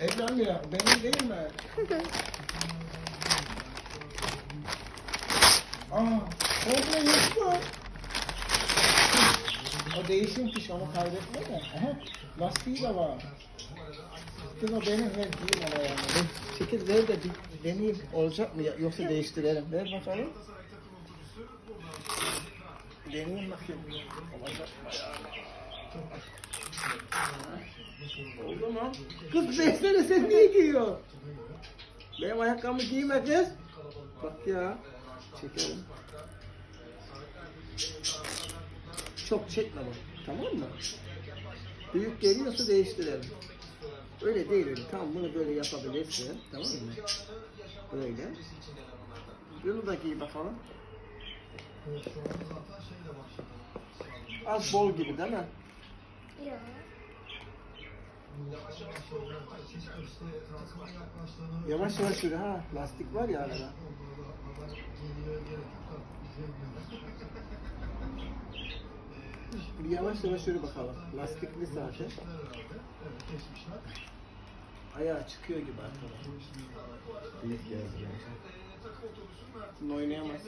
ya. Benim değil mi? Aa, komple yoktu. O değişim fiş onu kaybetme de. Aha, lastiği de var. Kız o benim ver diyeyim ona yani. Ben çekil ver de bir deneyeyim. Olacak mı yoksa değiştirelim. Ver bakalım. Deneyeyim bakayım. Olacak mı ya? Mu? Kız versene sen niye giyiyorsun? Benim ayakkabımı giyme kız. Bak ya. Çekelim. Çok çekme bak. Tamam mı? Büyük geliyorsa değiştirelim. Öyle değil öyle. Tamam bunu böyle yapabilirsin. Tamam mı? Böyle. Bunu da giy bakalım. Az bol gibi değil mi? Yavaş yavaş yürü ha. Lastik var ya arada. Bir yavaş yavaş yürü bakalım. Lastikli zaten. Ayağı çıkıyor gibi arkadan. Büyük. Şimdi oynayamaz.